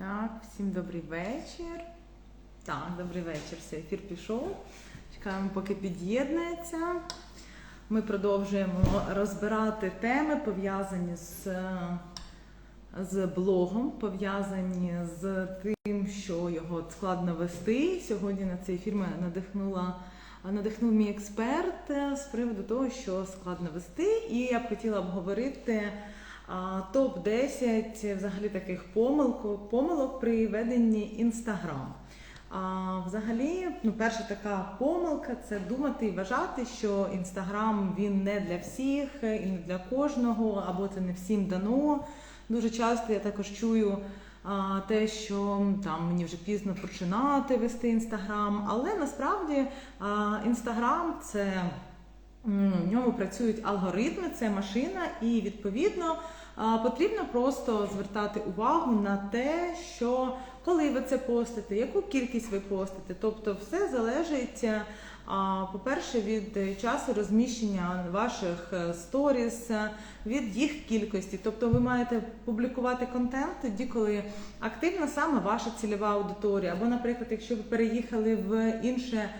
Так, всім добрий вечір. Так, добрий вечір. Все, ефір пішов. Чекаємо, поки під'єднується. Ми продовжуємо розбирати теми, пов'язані з, з блогом, пов'язані з тим, що його складно вести. Сьогодні на цей ефір мене надихнула. Надихнув мій експерт з приводу того, що складно вести, і я б хотіла обговорити топ 10 взагалі таких помилок, помилок при веденні інстаграм. А взагалі, ну, перша така помилка це думати і вважати, що інстаграм він не для всіх і не для кожного, або це не всім дано. Дуже часто я також чую а, те, що там мені вже пізно починати вести інстаграм, але насправді інстаграм це. В ньому працюють алгоритми, це машина, і відповідно потрібно просто звертати увагу на те, що коли ви це постите, яку кількість ви постите. Тобто, все залежить, по-перше, від часу розміщення ваших е, сторіс, від їх кількості. Тобто, ви маєте публікувати контент тоді, коли активна саме ваша цільова аудиторія. Або, наприклад, якщо ви переїхали в інше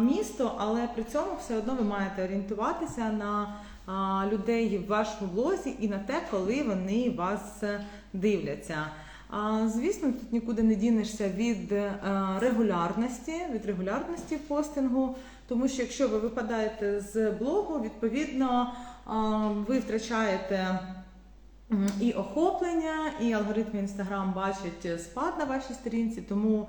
місто, але при цьому все одно ви маєте орієнтуватися на людей в вашому блозі і на те, коли вони вас дивляться. Звісно, тут нікуди не дінешся від е, регулярності, від регулярності постингу, тому що якщо ви випадаєте з блогу, відповідно ви втрачаєте. І охоплення, і алгоритми Інстаграм бачать спад на вашій сторінці, тому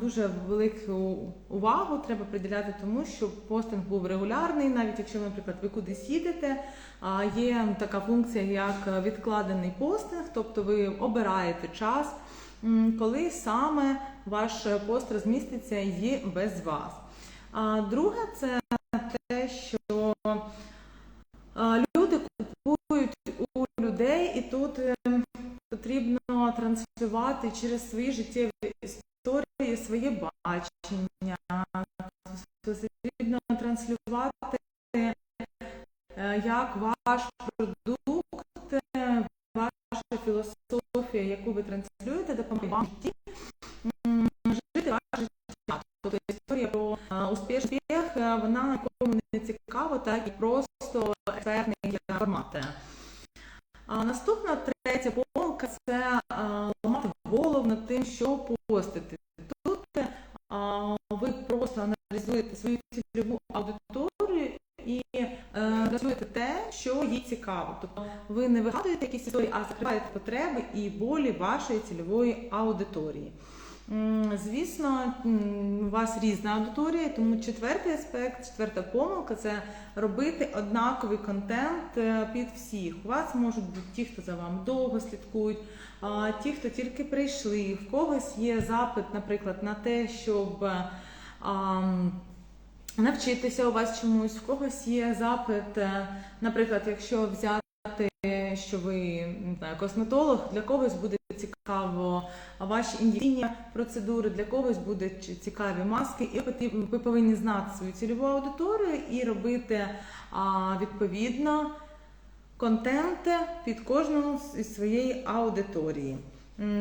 дуже велику увагу треба приділяти тому, щоб постинг був регулярний, навіть якщо, наприклад, ви кудись їдете, є така функція, як відкладений постинг, тобто ви обираєте час, коли саме ваш пост розміститься і без вас. А друге, це те, що люди купують у людей, і тут ем, потрібно транслювати через свої життєві історії своє бачення, потрібно транслювати, е, як ваш продукт, ваша філософія, яку ви транслюєте, допомагає вам житті жити ваше життя. Тобто історія про успішний успіх, вона нікому не цікава, так і просто експертний формат. А наступна третя помилка це ламати голову над тим, що постити. Тут а, ви просто аналізуєте свою цільову аудиторію і е, аналізуєте те, що їй цікаво. Тобто ви не вигадуєте якісь історії, а потреби і болі вашої цільової аудиторії. Звісно, у вас різна аудиторія, тому четвертий аспект, четверта помилка це робити однаковий контент е, під всіх. У вас можуть бути ті, хто за вами довго слідкують, ті, хто тільки прийшли, в когось є запит, наприклад, на те, щоб навчитися у вас чомусь, в когось є запит, е, наприклад, якщо взяти. Що ви не знаю, косметолог, для когось буде цікаво ваші індивідуальні процедури, для когось будуть цікаві маски, і ви повинні знати свою цільову аудиторію і робити відповідно контент під кожну із своєї аудиторії.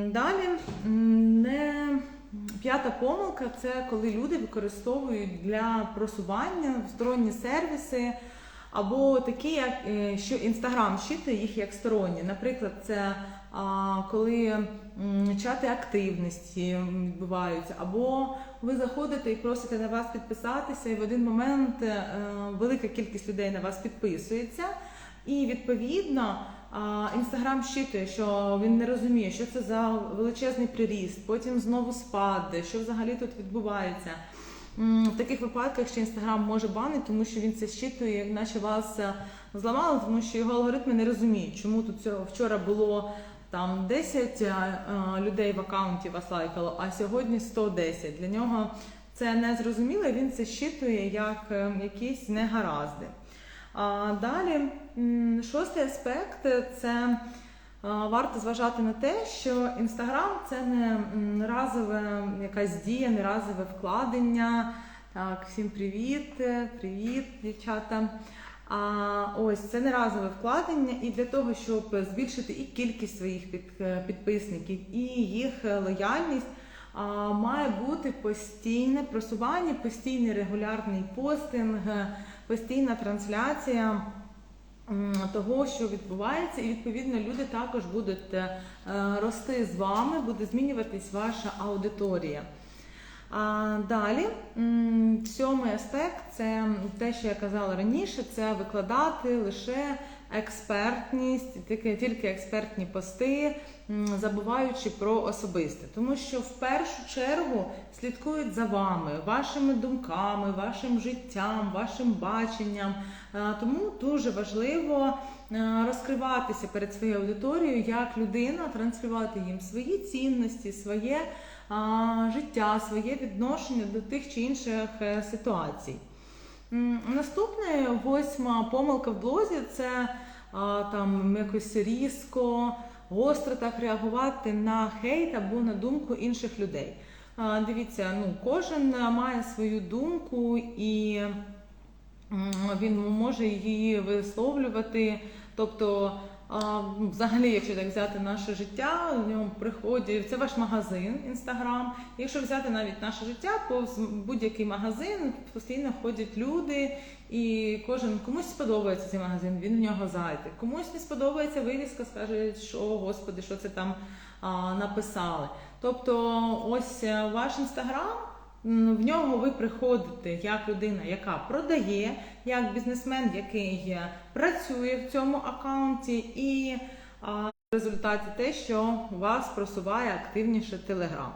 Далі не п'ята помилка це коли люди використовують для просування сторонні сервіси. Або такі, як е, що Інстаграм щитує їх як сторонні. Наприклад, це коли чати активності відбуваються, або ви заходите і просите на вас підписатися, і в один момент е, велика кількість людей на вас підписується, і відповідно. Інстаграм щитує, що він не розуміє, що це за величезний приріст, потім знову спаде, що взагалі тут відбувається. В таких випадках ще інстаграм може банити, тому що він це щитує, наче вас е, зламали, тому що його алгоритми не розуміють, чому тут цього вчора було там 10 е, людей в аккаунті вас лайкало, а сьогодні 110. Для нього це не зрозуміло, він це щитує як е, якісь негаразди. А Далі, шостий аспект це варто зважати на те, що Інстаграм це не разове якась дія, не разове вкладення. Так, всім привіт, привіт, дівчата. А ось це не разове вкладення, і для того, щоб збільшити і кількість своїх підписників, і їх лояльність, має бути постійне просування, постійний регулярний постинг, постійна трансляція того, що відбувається, і відповідно люди також будуть е, рости з вами, буде змінюватись ваша аудиторія. А далі сьомий аспект це те, що я казала раніше, це викладати лише експертність, тільки, тільки експертні пости, забуваючи про особисте. Тому що в першу чергу слідкують за вами, вашими думками, вашим життям, вашим баченням. Е, Тому дуже важливо е, розкриватися перед своєю аудиторією як людина, транслювати їм свої цінності, своє життя, своє відношення до тих чи інших е, ситуацій. М, Наступне восьма помилка в блозі це а, там якось різко, гостро так реагувати на хейт або на думку інших людей. А, Дивіться, ну кожен має свою думку і він може її висловлювати. Тобто, а, ну, взагалі, якщо так взяти наше життя, в ньому приходять це ваш магазин інстаграм. Якщо взяти навіть наше життя, повз будь-який магазин постійно ходять люди, і кожен комусь сподобається цей магазин, він в нього зайде. Комусь не сподобається вивіска, скаже, що господи, що це там а, написали. Тобто, ось е, ваш інстаграм. В нього ви приходите як людина, яка продає, як бізнесмен, який працює в цьому аккаунті, і а, в результаті те, що вас просуває активніше Телеграм.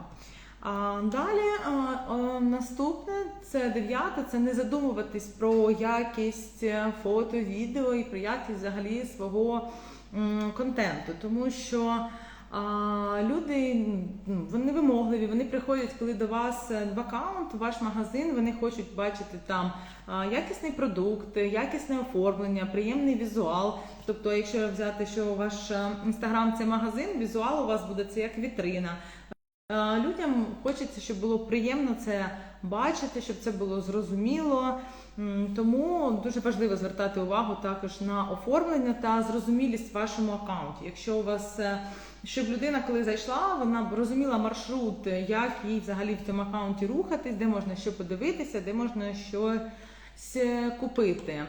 А далі а, а, наступне це дев'яте, це не задумуватись про якість фото, відео і про якість взагалі свого м, контенту, тому що люди ну, вони вимогливі, вони приходять, коли до вас е, в аккаунт, в ваш магазин, вони хочуть бачити там якісний продукт, якісне оформлення, приємний візуал. Тобто, якщо взяти, що ваш е, інстаграм це магазин, візуал у вас буде це як вітрина. Людям хочеться, щоб було приємно це бачити, щоб це було зрозуміло. Тому дуже важливо звертати увагу також на оформлення та зрозумілість в вашому аккаунті. Якщо у вас е, щоб людина, коли зайшла, вона розуміла маршрут, е, як їй взагалі в цьому аккаунті рухатись, де можна що подивитися, де можна щось е, купити.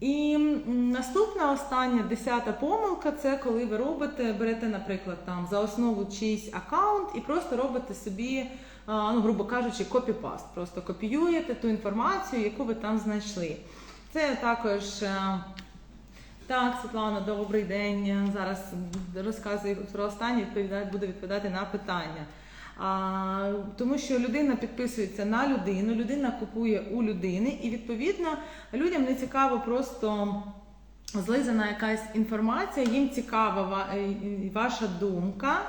І наступна остання десята помилка це коли ви робите, берете, наприклад, там за основу чийсь аккаунт і просто робите собі, ну, грубо кажучи, копіпаст. Просто копіюєте ту інформацію, яку ви там знайшли. Це також. е, Так, Світлана, добрий день. Зараз розказую про останнє, відповідаю, буду відповідати на питання. А, тому що людина підписується на людину, людина купує у людини, і відповідно людям не цікаво просто злизана якась інформація, їм цікава е, ваша думка.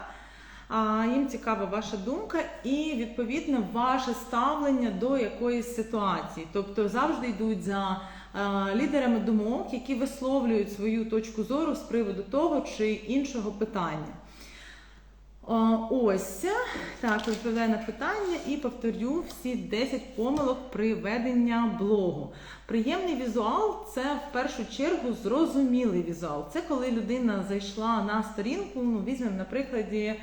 Їм цікава ваша думка і відповідно ваше ставлення до якоїсь ситуації. Тобто завжди йдуть за е, лідерами думок, які висловлюють свою точку зору з приводу того чи іншого питання. Ось так, відповідаю на питання і повторю всі 10 помилок при веденні блогу. Приємний візуал це в першу чергу зрозумілий візуал. Це коли людина зайшла на сторінку. Ну, візьмемо на прикладі.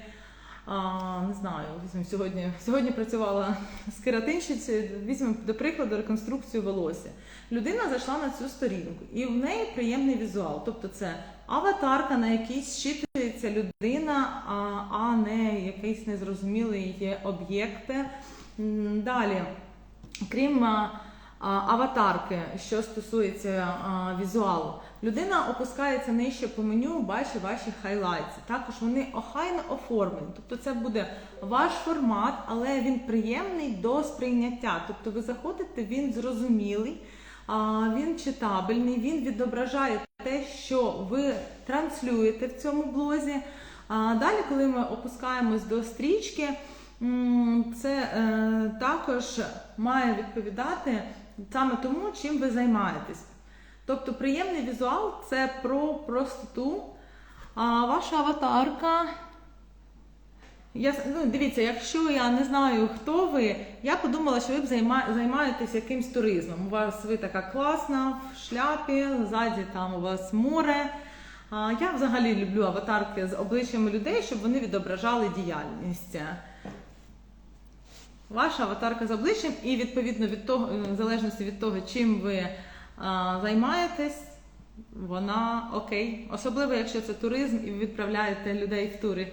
А, не знаю, візьмемо сьогодні. Сьогодні працювала з кератинщицею. Візьмемо до прикладу реконструкцію волосся. Людина зайшла на цю сторінку, і в неї приємний візуал. Тобто це аватарка, на якій щитується людина, а, а не якийсь незрозумілий об'єкт. Далі, крім аватарки, що стосується візуалу, людина опускається нижче по меню, бачить ваші хайлайтси. Також вони охайно оформлені. Тобто це буде ваш формат, але він приємний до сприйняття. Тобто ви заходите, він зрозумілий. Він читабельний, він відображає те, що ви транслюєте в цьому блозі. Далі, коли ми опускаємось до стрічки, це е, також має відповідати саме тому, чим ви займаєтесь. Тобто приємний візуал це про простоту. А ваша аватарка Я ну, дивіться, якщо я не знаю, хто ви, я подумала, що ви займа, займаєтесь якимсь туризмом. У вас ви така класна в шляпі, ззаді там у вас море. А, я взагалі люблю аватарки з обличчями людей, щоб вони відображали діяльність. Ваша аватарка з обличчям, і відповідно від того, е, в залежності від того, чим ви а, займаєтесь, вона окей. Особливо, якщо це туризм і ви відправляєте людей в тури.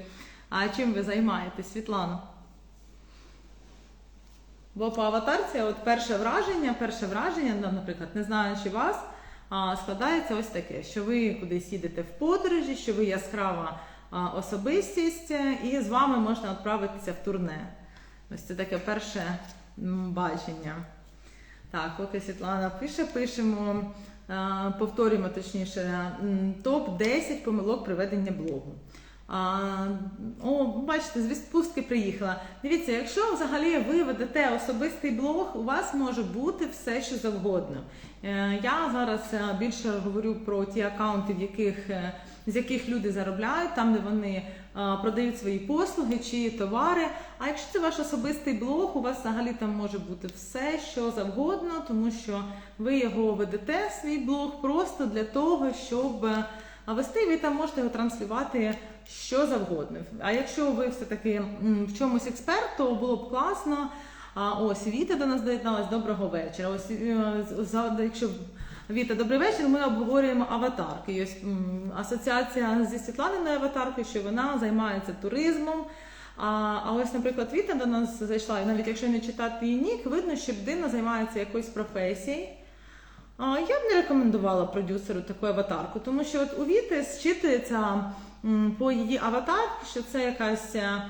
А чим ви займаєтесь, Світлана? Бо по аватарці, от перше враження, перше враження, ну, наприклад, не знаючи вас, складається ось таке, що ви кудись їдете в подорожі, що ви яскрава особистість, е, і з вами можна відправитися в турне. Ось це таке перше бачення. Так, поки Світлана пише, пишемо, е, повторюємо точніше, топ 10 помилок при веденні блогу. А, о, бачите, з відпустки приїхала. Дивіться, якщо взагалі ви ведете особистий блог, у вас може бути все, що завгодно. Е, Я зараз е, більше говорю про ті акаунти, в яких, з яких люди заробляють, там де вони продають свої послуги чи товари. А якщо це ваш особистий блог, у вас взагалі там може бути все, що завгодно, тому що ви його ведете, свій блог, просто для того, щоб е, вести, ви там можете його транслювати що завгодно. А якщо ви все-таки в чомусь експерт, то було б класно. А ось Віта до нас доєдналась. Доброго вечора. Ось е, якщо Віта, добрий вечір. Ми обговорюємо аватарки. І асоціація зі Світланиною аватаркою, що вона займається туризмом. А, а ось, наприклад, Віта до нас зайшла, і навіть якщо не читати її нік, видно, що людина займається якоюсь професією. А, Я б не рекомендувала продюсеру таку аватарку, тому що от у Віти зчитується по її аватарці, що це якась е,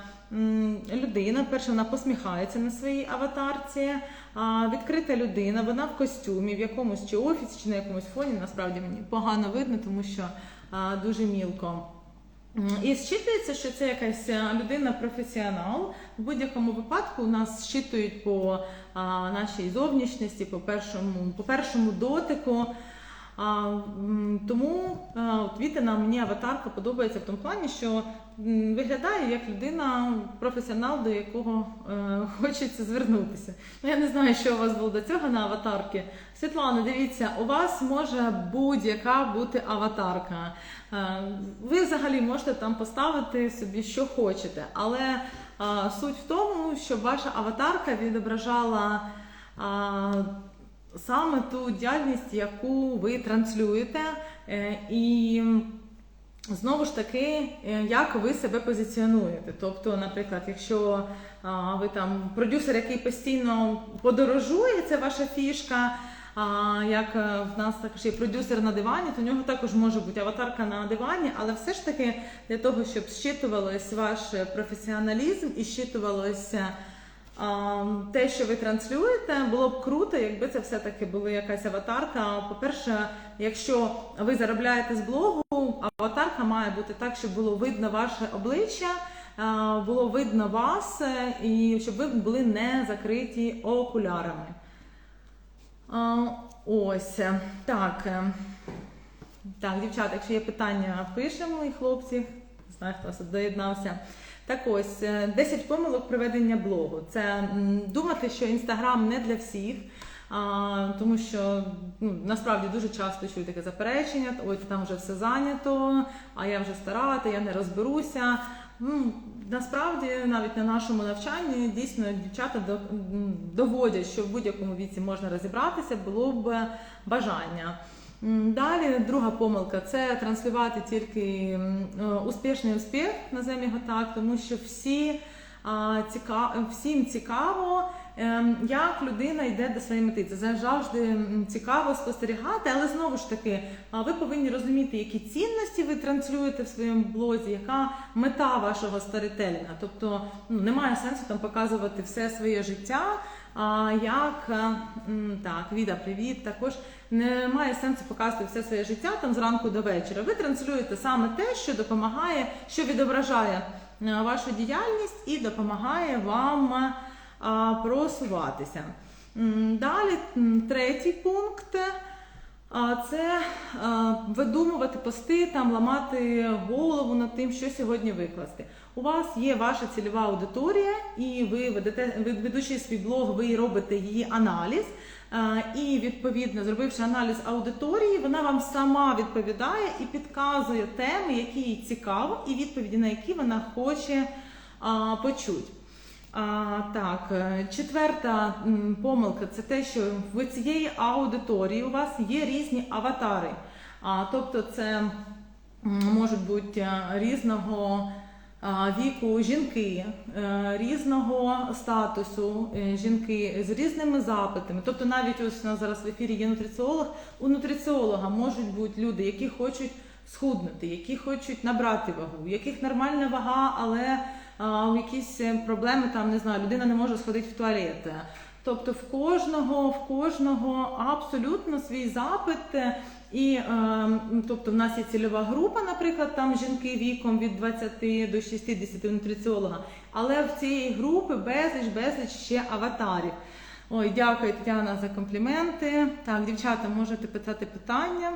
людина. Перше, вона посміхається на своїй аватарці, а, відкрита людина, вона в костюмі, в якомусь чи офісі, чи на якомусь фоні. Насправді мені погано видно, тому що а, дуже мілко. І зчитується, що це якась людина-професіонал. В будь-якому випадку нас зчитують по а, нашій зовнішності, по першому, по першому дотику. Тому от Вітина мені аватарка подобається в тому плані, що виглядає як людина, професіонал, до якого е, хочеться звернутися. Ну я не знаю, що у вас було до цього на аватарки. Світлана, дивіться, у вас може будь-яка бути аватарка. Е, Ви взагалі можете там поставити собі, що хочете, але е, суть в тому, щоб ваша аватарка відображала е, саме ту діяльність, яку ви транслюєте, е, і знову ж таки, е, як ви себе позиціонуєте. Тобто, наприклад, якщо ви там продюсер, який постійно подорожує, це ваша фішка. А як е, в нас також є продюсер на дивані, то у нього також може бути аватарка на дивані, але все ж таки для того, щоб щитувалось ваш професіоналізм і щитувалося те, що ви транслюєте, було б круто, якби це все-таки була якась аватарка. По-перше, якщо ви заробляєте з блогу, аватарка має бути так, щоб було видно ваше обличчя, було видно вас, е, і щоб ви були не закриті окулярами. Ось так. е, Так, дівчата, якщо є питання, пишемо і хлопці. Не знаю, хто тут доєднався. Так ось, е, 10 помилок приведення блогу. Це думати, що інстаграм не для всіх. А, тому що ну, насправді дуже часто чую таке заперечення, ой, там вже все зайнято, а я вже стара, та я не розберуся. Ну, насправді, навіть на нашому навчанні дійсно дівчата до- доводять, що в будь-якому віці можна розібратися, було б бажання. Далі друга помилка це транслювати тільки е, успішний успіх, на його так, тому що всі, всім цікаво, як людина йде до своєї мети. Це завжди цікаво спостерігати, але знову ж таки, ви повинні розуміти, які цінності ви транслюєте в своєму блозі, яка мета вашого старителінга. Тобто ну, немає сенсу там показувати все своє життя. А як е, так, Віда, привіт. Також немає сенсу показувати все своє життя там зранку до вечора. Ви транслюєте саме те, що допомагає, що відображає е, вашу діяльність і допомагає вам просуватися. Далі третій пункт. Це видумувати пости, там ламати голову над тим, що сьогодні викласти. У вас є ваша цільова аудиторія, і ви ведете, ведучи свій блог, ви робите її аналіз. І відповідно, зробивши аналіз аудиторії, вона вам сама відповідає і підказує теми, які їй цікаво, і відповіді на які вона хоче почути. А, так, е, четверта помилка це те, що в цієї аудиторії у вас є різні аватари. А, тобто це можуть бути е, різного віку жінки, е, різного статусу жінки з різними запитами. Тобто, навіть ось у нас зараз в ефірі є нутриціолог. У нутриціолога можуть бути люди, які хочуть схуднути, які хочуть набрати вагу, у яких нормальна вага, але у якісь е, проблеми там не знаю, людина не може сходити в туалет. Тобто в кожного, в кожного абсолютно свій запит. е, І е, тобто в нас є цільова група, наприклад, там жінки віком від 20 до 60 нутриціолога. Але в цієї групи безліч, безліч ще аватарів. Ой, дякую, Тетяна, за компліменти. Так, дівчата, можете питати питання.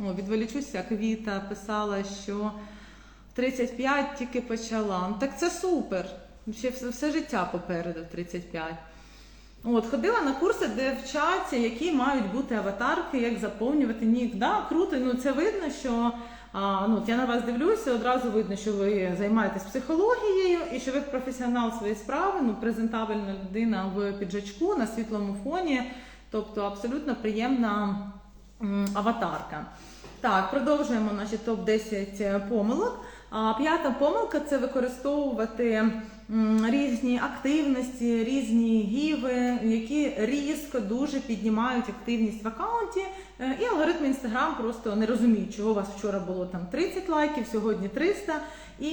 О, відволічуся, Квіта писала, що в 35 тільки почала. Ну, Так це супер. Ще все, все життя попереду 35. От, ходила на курси, де вчаться, які мають бути аватарки, як заповнювати нік. Да, круто, ну це видно, що а, ну, я на вас дивлюся, одразу видно, що ви займаєтесь психологією і що ви професіонал своєї справи, ну, презентабельна людина в піджачку на світлому фоні. Тобто абсолютно приємна аватарка. Так, продовжуємо наші топ-10 помилок. А п'ята помилка це використовувати різні активності, різні гіви, які різко дуже піднімають активність в аккаунті. Е, І алгоритми Instagram просто не розуміють, чого у вас вчора було там 30 лайків, сьогодні 300. І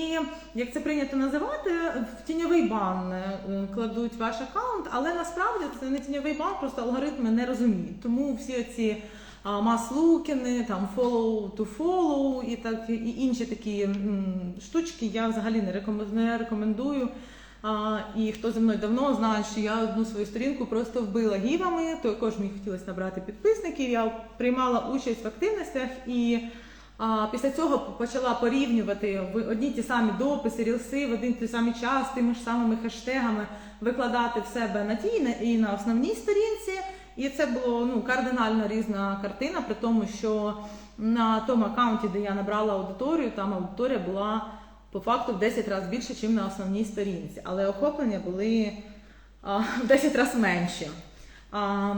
як це прийнято називати, в тіньовий бан е, кладуть ваш аккаунт, але насправді це не тіньовий бан, просто алгоритми не розуміють. Тому всі ці маслукіни, там follow to follow і так і інші такі штучки я взагалі не рекомен- не рекомендую. А, і хто зі мною давно знає, що я одну свою сторінку просто вбила гівами, то також мені хотілося набрати підписників. Я приймала участь в активностях і а, після цього почала порівнювати одні ті самі дописи, рілси в один той самий час, тими ж самими хештегами викладати в себе на тій і на основній сторінці. І це було ну кардинально різна картина, при тому, що на тому аккаунті, де я набрала аудиторію, там аудиторія була по факту в 10 разів більше, ніж на основній сторінці. Але охоплення були а, в 10 разів менші. А,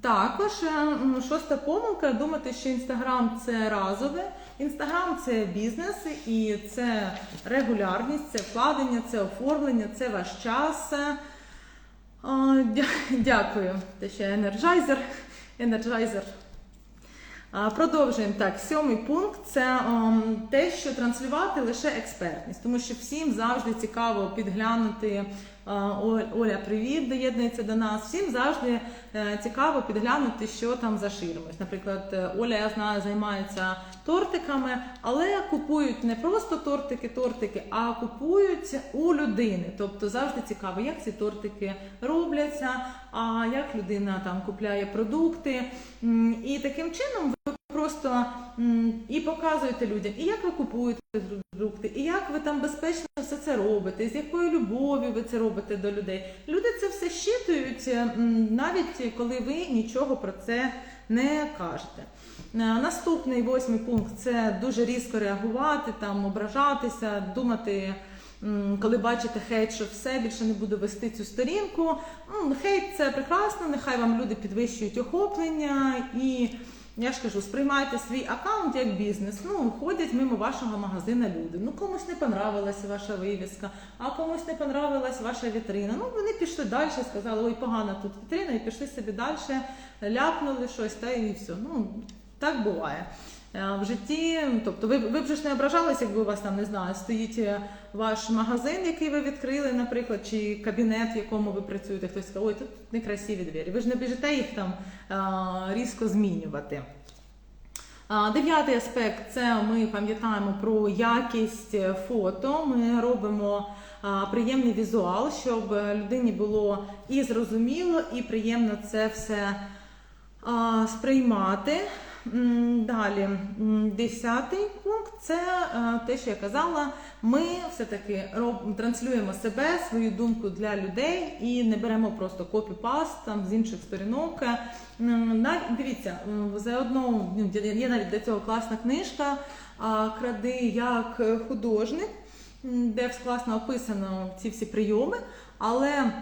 також е, шоста помилка думати, що інстаграм це разове. Інстаграм це бізнес і це регулярність, це вкладення, це оформлення, це ваш час. Дякую. Це ще енерджайзер. Енерджайзер. Продовжуємо так. Сьомий пункт це ем, те, що транслювати лише експертність, тому що всім завжди цікаво підглянути. Оля, привіт, доєднується до нас. Всім завжди е, цікаво підглянути, що там за ширмою. Наприклад, е, Оля, я знаю, займається тортиками, але купують не просто тортики-тортики, а купують у людини. Тобто завжди цікаво, як ці тортики робляться, а як людина там купляє продукти. І таким чином ви просто і показуєте людям, і як ви купуєте продукти, і як ви там безпечно все це робите, з якою любов'ю ви це робите до людей. Люди це все щитують, навіть коли ви нічого про це не кажете. Е, Наступний восьмий пункт це дуже різко реагувати, там ображатися, думати. Коли бачите хейт, що все більше не буду вести цю сторінку. Хейт це прекрасно, нехай вам люди підвищують охоплення і я ж кажу, сприймайте свій аккаунт як бізнес. Ну, ходять мимо вашого магазина люди. Ну, комусь не понравилася ваша вивіска, а комусь не понравилась ваша вітрина. Ну, вони пішли далі, сказали, ой, погана тут вітрина, і пішли собі далі, ляпнули щось, та і все. Ну, так буває. Е, В житті, тобто ви, ви б ж не ображалися, якби у вас там не знаю, стоїть е, ваш магазин, який ви відкрили, наприклад, чи кабінет, в якому ви працюєте, хтось скаже, ой, тут некрасиві двері. Ви ж не біжите їх там е, різко змінювати. Дев'ятий аспект це ми пам'ятаємо про якість фото. Ми робимо приємний візуал, щоб людині було і зрозуміло, і приємно це все сприймати. Далі, десятий пункт це е, те, що я казала. Ми все-таки транслюємо себе, свою думку для людей і не беремо просто копі-паст там з інших сторінок. Е, Дивіться, м, заодно ну, є є навіть для цього класна книжка Кради як художник, де класно описано ці всі прийоми, але.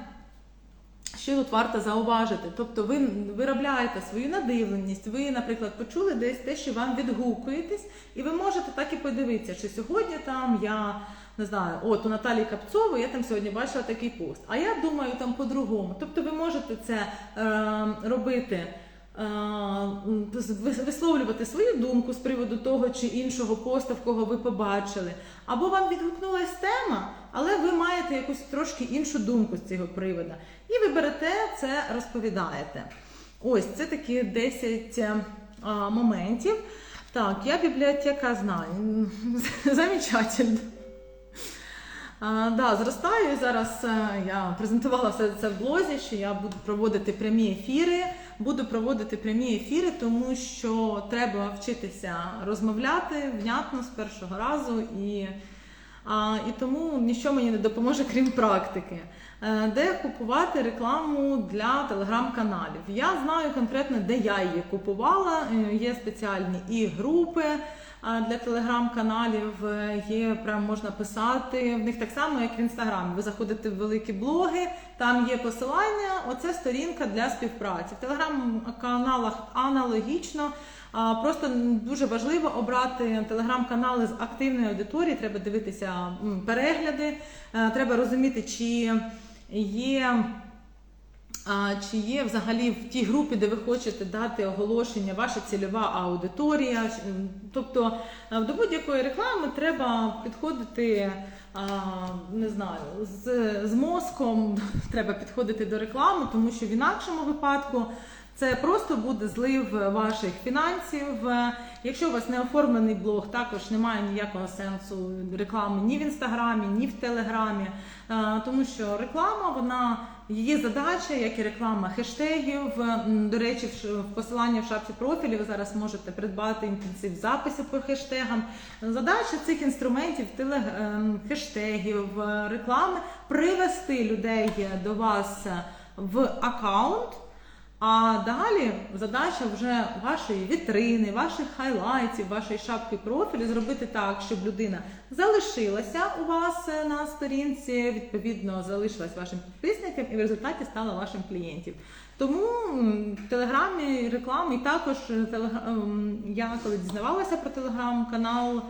Що тут варто зауважити? Тобто ви виробляєте свою надивленість, ви, наприклад, почули десь те, що вам відгукуєтесь, і ви можете так і подивитися, чи сьогодні там я не знаю, от у Наталії Капцової я там сьогодні бачила такий пост. А я думаю там по-другому. Тобто ви можете це е, робити. Е, Висловлювати свою думку з приводу того чи іншого поста, в кого ви побачили, або вам відгукнулась тема, але ви маєте якусь трошки іншу думку з цього приводу. І ви берете це, розповідаєте. Ось це такі 10 е, а, моментів. Так, я бібліотека знань. М, Замечательно. А, да, зростаю. Зараз е, я презентувала все це в блозі, що я буду проводити прямі ефіри. Буду проводити прямі ефіри, тому що треба вчитися розмовляти внятно з першого разу і. А, і тому нічого мені не допоможе, крім практики. Е, Де купувати рекламу для телеграм-каналів? Я знаю конкретно, де я її купувала. Е, Є спеціальні і групи для телеграм-каналів. Е, Є прям можна писати в них так само, як в інстаграмі. Ви заходите в великі блоги, там є посилання. Оце сторінка для співпраці. В телеграм-каналах аналогічно. Просто дуже важливо обрати телеграм-канали з активної аудиторії. Треба дивитися перегляди, е, треба розуміти, чи є. А, Чи є взагалі в тій групі, де ви хочете дати оголошення, ваша цільова аудиторія? Тобто е, до будь-якої реклами треба підходити, не знаю, з, з мозком треба підходити до реклами, тому що в інакшому випадку це просто буде злив ваших фінансів. Якщо у вас не оформлений блог, також немає ніякого сенсу реклами ні в інстаграмі, ні в телеграмі, Е, тому що реклама, вона її задача, як і реклама хештегів. До речі, в посиланні в шапці профілі ви зараз можете придбати інтенсив записів по хештегам. Задача цих інструментів, телег- ем, е, реклами привести людей до вас в аккаунт. А далі задача вже вашої вітрини, ваших хайлайтів, вашої шапки профілю зробити так, щоб людина залишилася у вас на сторінці, відповідно залишилась вашим підписником і в результаті стала вашим клієнтом. Тому в телеграмі реклами і також е, я коли дізнавалася про телеграм-канал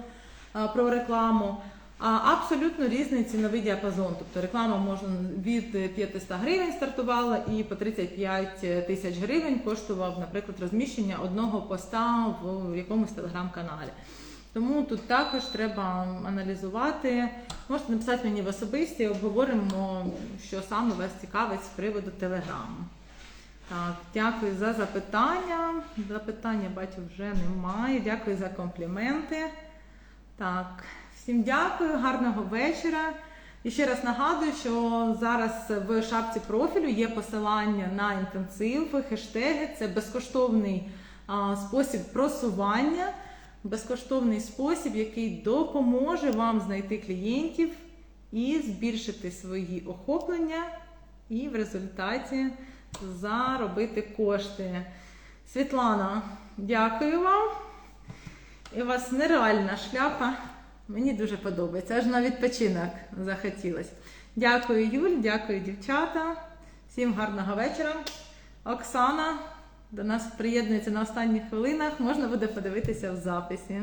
е, про рекламу. Абсолютно різний ціновий діапазон. Тобто реклама можна від 500 гривень стартувала і по 35 тисяч гривень коштував, наприклад, розміщення одного поста в якомусь телеграм-каналі. Тому тут також треба аналізувати. Можете написати мені в особисті, обговоримо, що саме вас цікавить з приводу телеграму. Так, дякую за запитання. Запитання бачу вже немає. Дякую за компліменти. Так, всім дякую, гарного вечора. І ще раз нагадую, що зараз в шапці профілю є посилання на інтенсив, хештеги. Це безкоштовний а, спосіб просування, безкоштовний спосіб, який допоможе вам знайти клієнтів і збільшити свої охоплення, і в результаті заробити кошти. Світлана, дякую вам. І у вас нереальна шляпа. Мені дуже подобається. Аж на відпочинок захотілось. Дякую, Юль, дякую, дівчата. Всім гарного вечора. Оксана до нас приєднується на останніх хвилинах. Можна буде подивитися в записі.